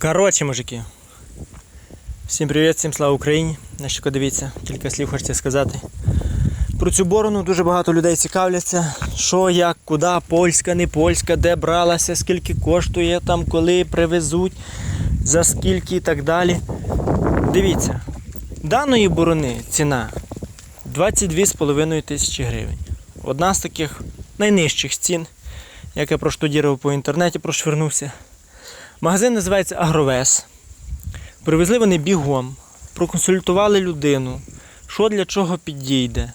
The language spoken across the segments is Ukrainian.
Коротше, мужики. Всім привіт, всім слава Україні. На що дивіться, кілька слів хочеться сказати. Про цю борону дуже багато людей цікавляться. Що, як, куди, польська, не польська, де бралася, скільки коштує, там, коли привезуть, за скільки і так далі. Дивіться, даної борони ціна 22,5 тисячі гривень. Одна з таких найнижчих цін, як я проштудірував по інтернеті, прошвернувся. Магазин називається Агровес. Привезли вони бігом, проконсультували людину, що для чого підійде.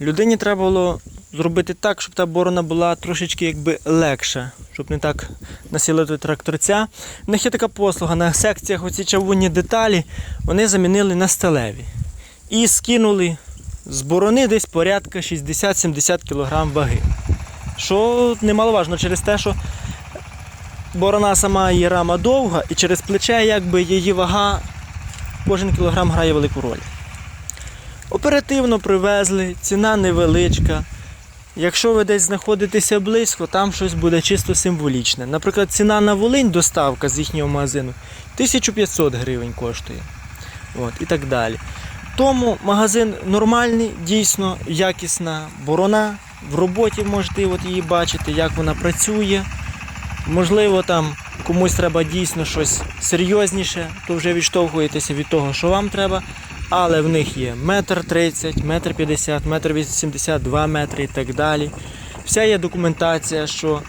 Людині треба було зробити так, щоб та борона була трошечки якби легша, щоб не так насілити тракторця. У них є така послуга на секціях оці чавунні деталі вони замінили на сталеві. І скинули з борони десь порядка 60-70 кг ваги. Що немаловажно через те, що борона сама її рама довга, і через плече якби її вага кожен кілограм грає велику роль. Оперативно привезли, ціна невеличка. Якщо ви десь знаходитеся близько, там щось буде чисто символічне. Наприклад, ціна на Волинь доставка з їхнього магазину 1500 гривень коштує. От, і так далі. Тому магазин нормальний, дійсно якісна борона. В роботі можете от її бачити, як вона працює. Можливо, там комусь треба дійсно щось серйозніше, то вже відштовхуєтеся від того, що вам треба. Але в них є метр тридцять, метр п'ятдесят, метр вісімдесят, два метри і так далі. Вся є документація, що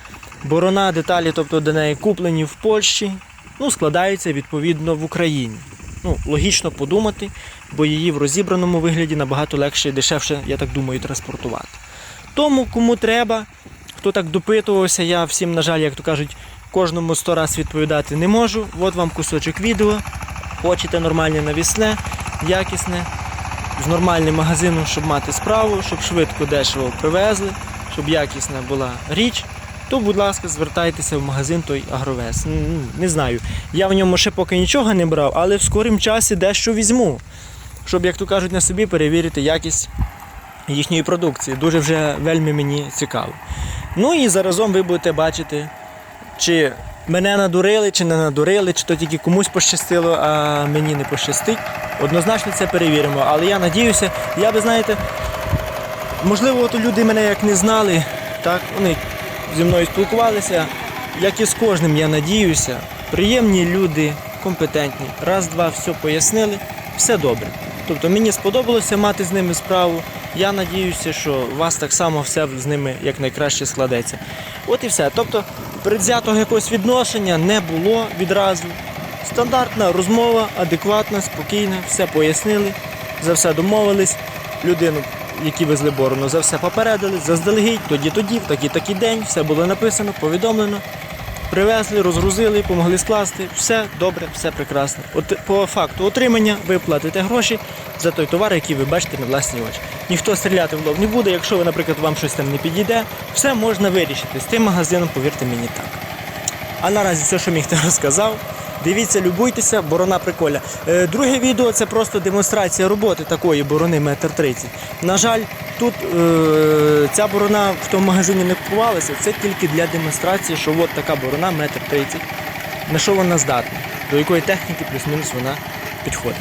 борона, деталі, тобто до неї куплені в Польщі, ну, складаються відповідно в Україні. Ну, логічно подумати, бо її в розібраному вигляді набагато легше і дешевше, я так думаю, транспортувати. Тому, кому треба, хто так допитувався, я всім, на жаль, як то кажуть, кожному сто раз відповідати не можу. От вам кусочок відео. Хочете нормальне навісне, якісне, з нормальним магазином, щоб мати справу, щоб швидко, дешево привезли, щоб якісна була річ, то, будь ласка, звертайтеся в магазин той Агровес. Не знаю. Я в ньому ще поки нічого не брав, але в скорім часі дещо візьму. Щоб, як то кажуть, на собі перевірити якість їхньої продукції. Дуже вже вельми мені цікаво. Ну і заразом ви будете бачити, чи мене надурили, чи не надурили, чи то тільки комусь пощастило, а мені не пощастить. Однозначно це перевіримо. Але я надіюся, я би знаєте, можливо, от люди мене як не знали, так, вони зі мною спілкувалися. Як і з кожним, я надіюся, приємні люди, компетентні. Раз, два, все пояснили, все добре. Тобто мені сподобалося мати з ними справу. Я надіюся, що у вас так само все з ними якнайкраще складеться. От і все. Тобто предвзятого якогось відношення не було відразу. Стандартна розмова, адекватна, спокійна, все пояснили, за все домовились. Людину, які везли борону, за все попередили, заздалегідь, тоді тоді, в такий такий день, все було написано, повідомлено. Привезли, розгрузили, помогли скласти. Все добре, все прекрасно. От по факту отримання ви платите гроші за той товар, який ви бачите на власні очі. Ніхто стріляти в лоб не буде. Якщо ви, наприклад, вам щось там не підійде, все можна вирішити. З тим магазином, повірте мені так. А наразі все, що міг, те розказав. Дивіться, любуйтеся, борона прикольна. Е, друге відео це просто демонстрація роботи такої борони метр тридцять. На жаль, тут е, ця борона в тому магазині не купувалася. Це тільки для демонстрації, що от така борона метр тридцять. На що вона здатна, до якої техніки плюс-мінус вона підходить.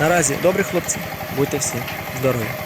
Наразі добрі хлопці, будьте всі здорові.